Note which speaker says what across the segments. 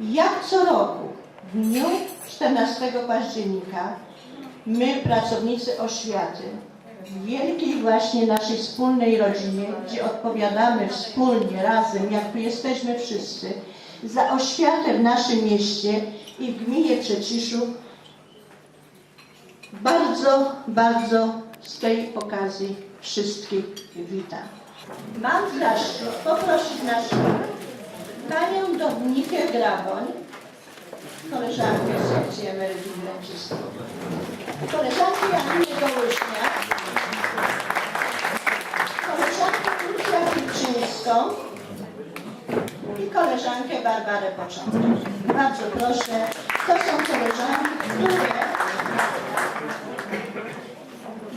Speaker 1: Jak co roku, w dniu 14 października, my, pracownicy oświaty, w wielkiej właśnie naszej wspólnej rodzinie, gdzie odpowiadamy wspólnie, razem, jak tu jesteśmy wszyscy, za oświatę w naszym mieście i w gminie Przeciszów, bardzo, bardzo z tej okazji wszystkich witam. Mam zaszczyt poprosić naszą panią Dominikę Graboń, koleżankę z sekcji rencistów, koleżankę Janinię Gołyśniak, koleżankę Lucia Wilczyńską i koleżankę Barbarę Początek. Bardzo proszę, to są koleżanki, które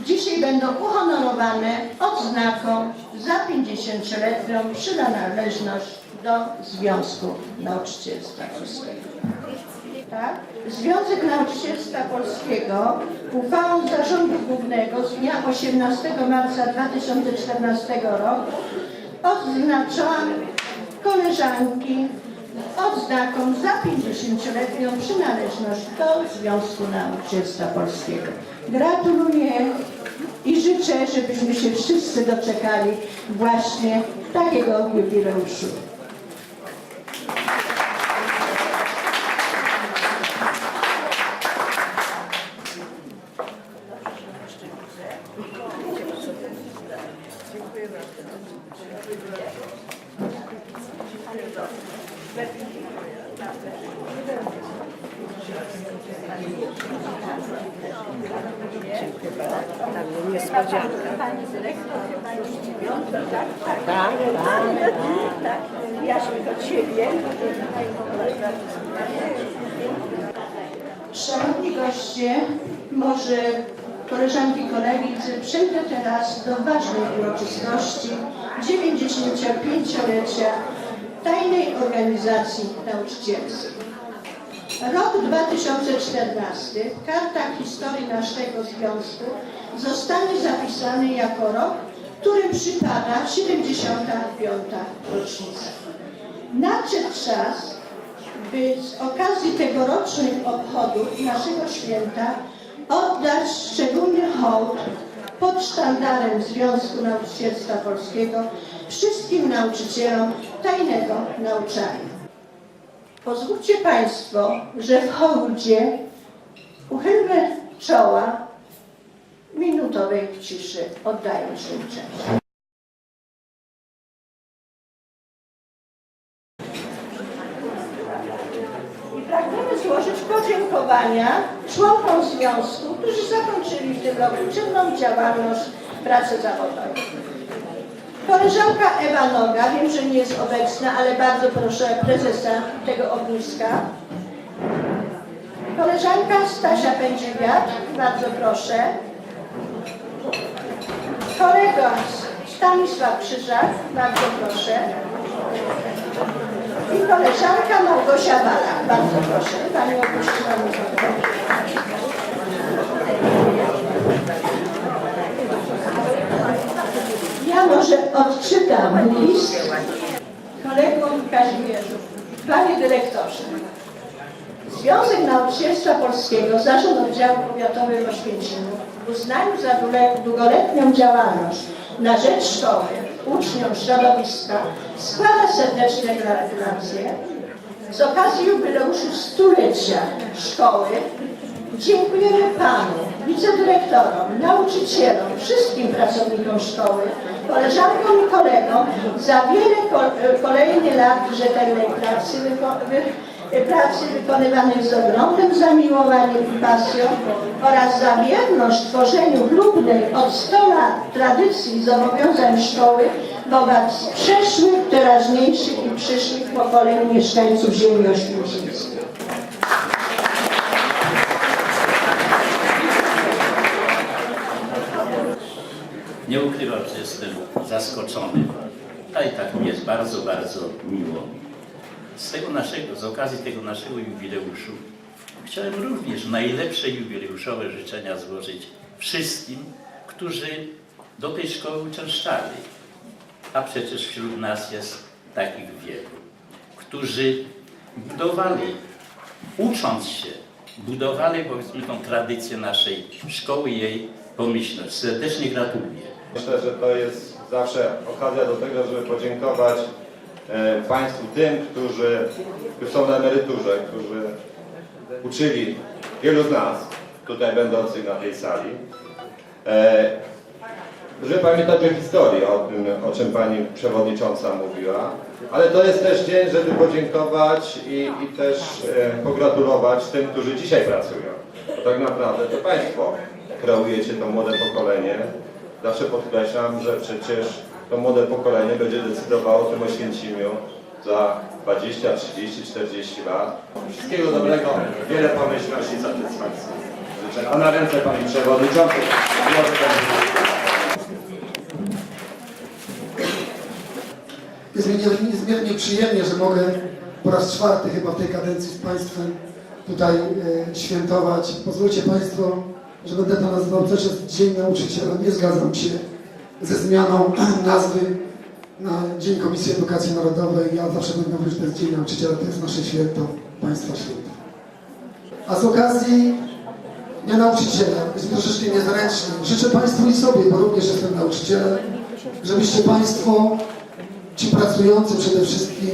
Speaker 1: dzisiaj będą uhonorowane odznaką za 50-letnią przynależność do Związku Nauczycielstwa Polskiego. Tak? Związek Nauczycielstwa Polskiego uchwałą Zarządu Głównego z dnia 18 marca 2014 roku odznaczam koleżanki odznaką za 50-letnią przynależność do Związku Nauczycielstwa Polskiego. Gratuluję i życzę, żebyśmy się wszyscy doczekali właśnie takiego jubileuszu.
Speaker 2: Tam niespodzianka.
Speaker 1: Pani dyrektor chyba już dziewiąta, tak? Tak.
Speaker 2: Tak, tak.
Speaker 1: tak. Jaśmy do Ciebie. Szanowni goście, może koleżanki i kolegi, przejdę teraz do ważnej uroczystości 95-lecia Tajnej Organizacji Nauczycielskiej. Rok 2014 w kartach historii naszego związku zostanie zapisany jako rok, którym przypada 75. rocznica. Nadszedł czas, by z okazji tegorocznych obchodów naszego święta oddać szczególny hołd pod sztandarem Związku Nauczycielstwa Polskiego wszystkim nauczycielom tajnego nauczania. Pozwólcie Państwo, że w hołdzie uchylmy czoła minutowej ciszy, oddając im cześć. I pragniemy złożyć podziękowania członkom związku, którzy zakończyli w tym roku czynną działalność pracy zawodowej. Koleżanka Ewa Noga, wiem, że nie jest obecna, ale bardzo proszę prezesa tego ogniska. Koleżanka Stasia Pędziwiat, bardzo proszę. Kolega Stanisław Krzyżak, bardzo proszę. I koleżanka Małgosia Balak, bardzo proszę. Pani opuściła mikrofon. Ja może odczytam list kolegom Kazimierzu. Panie dyrektorze, Związek Nauczycielstwa Polskiego, Zarząd Oddziału Powiatowym w Oświęcimiu w za długoletnią działalność na rzecz szkoły, uczniom, środowiska składa serdeczne gratulacje. Z okazji jubileuszu stulecia szkoły Dziękujemy Panu, wicedyrektorom, nauczycielom, wszystkim pracownikom szkoły, koleżankom i kolegom za wiele ko- kolejnych lat rzetelnej pracy, pracy wykonywanej z ogromnym zamiłowaniem i pasją oraz za wierność tworzeniu chlubnej od 100 lat tradycji i zobowiązań szkoły wobec przeszłych, teraźniejszych i przyszłych pokoleń mieszkańców ziemi oświęcimskiej.
Speaker 3: Nie ukrywam, że jestem zaskoczony, a i tak mi jest bardzo, bardzo miło. Z, tego naszego, z okazji tego naszego jubileuszu chciałem również najlepsze jubileuszowe życzenia złożyć wszystkim, którzy do tej szkoły uczęszczali. A przecież wśród nas jest takich wielu, którzy budowali, ucząc się, budowali powiedzmy tą tradycję naszej szkoły i jej pomyślność. Serdecznie gratuluję.
Speaker 4: Myślę, że to jest zawsze okazja do tego, żeby podziękować Państwu tym, którzy którzy są na emeryturze, którzy uczyli wielu z nas, tutaj będących na tej sali. E, żeby pamiętać o historii, o tym, o czym Pani Przewodnicząca mówiła, ale to jest też dzień, żeby podziękować i, i też e, pogratulować tym, którzy dzisiaj pracują. Bo tak naprawdę to Państwo kreujecie to młode pokolenie. Zawsze podkreślam, że przecież to młode pokolenie będzie decydowało o tym Oświęcimiu za 20, 30, 40 lat. Wszystkiego dobrego, wiele pomyślności i satysfakcji. Życzę. A na ręce Pani Przewodniczącej.
Speaker 5: Jest mi nie- niezmiernie przyjemnie, że mogę po raz czwarty chyba w tej kadencji z Państwem tutaj e, świętować. Pozwólcie Państwo, że będę to nazywał też Dzień Nauczyciela. Nie zgadzam się ze zmianą nazwy na Dzień Komisji Edukacji Narodowej. Ja zawsze będę mówił, że to jest Dzień Nauczyciela, to jest nasze święto, Państwa święto. A z okazji Dnia Nauczyciela, jest troszeczkę niezręcznie. Życzę Państwu i sobie, bo również jestem nauczycielem, żebyście Państwo ci pracujący przede wszystkim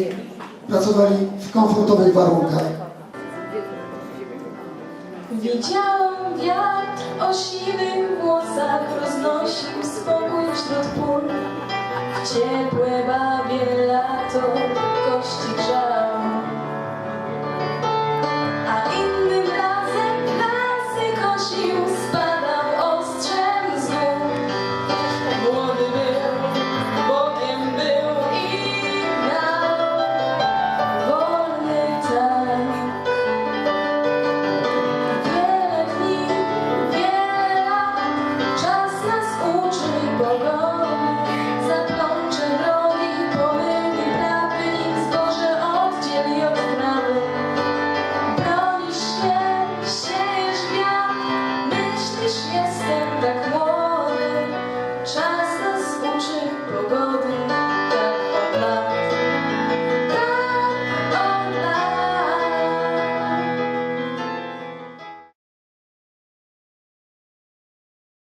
Speaker 5: pracowali w komfortowych warunkach.
Speaker 6: Widziałam wiatr o siwych włosach roznosił spokój wśród pól. W ciepłe babie Czas